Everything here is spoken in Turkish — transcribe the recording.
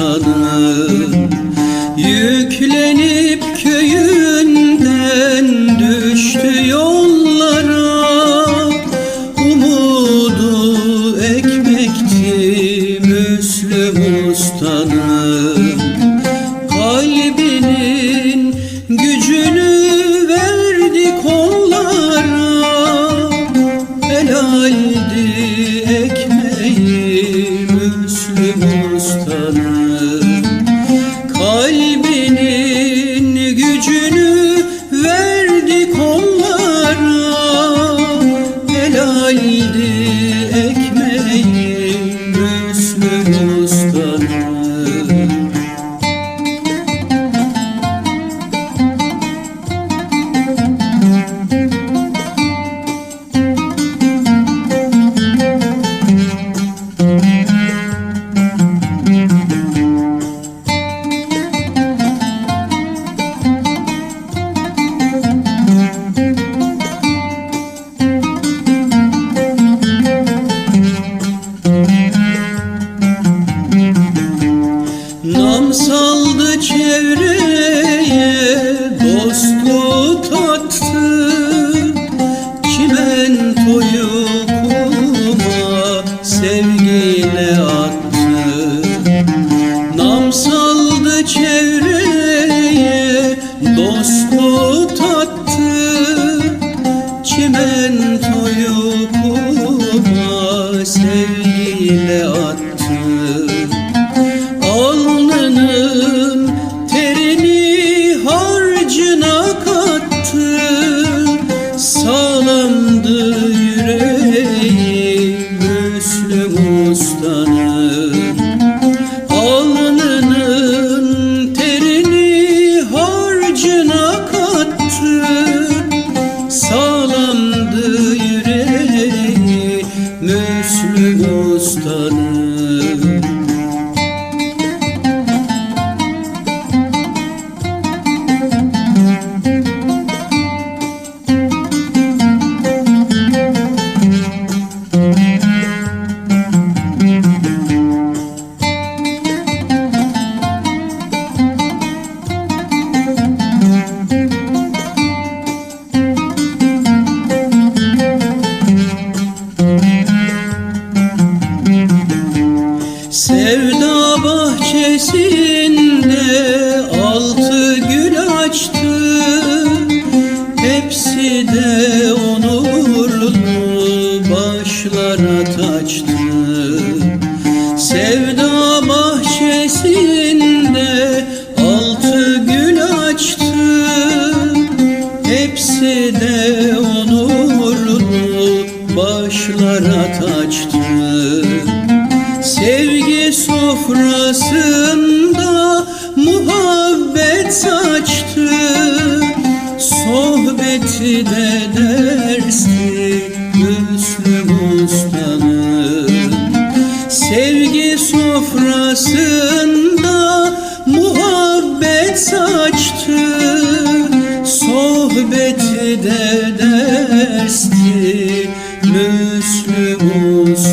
Usta'nın Yüklenip köyünden düştü yollara. Umudu ekmekti Müslüm Usta'nın. Kalbinin gücünü verdi kollara Helaldi ekmeği Müslüm Usta'nın saldı çevreye dostluğu tattı Çimentoyu kuma sevgiyle attı Nam saldı çevreye dostluğu tattı Çimentoyu kuma sevgiyle attı Usta'nın Sevda bahçesinde altı gül açtı. Hepsi de onurlu başlara taçtı Sevda bahçesinde altı gül açtı. Hepsi de onurlu başlara taçtı sofrasında muhabbet saçtı. Sohbeti de dersi Müslüm Usta'nın Sevgi sofrasında muhabbet saçtı. Sohbeti de dersti Müslüm Usta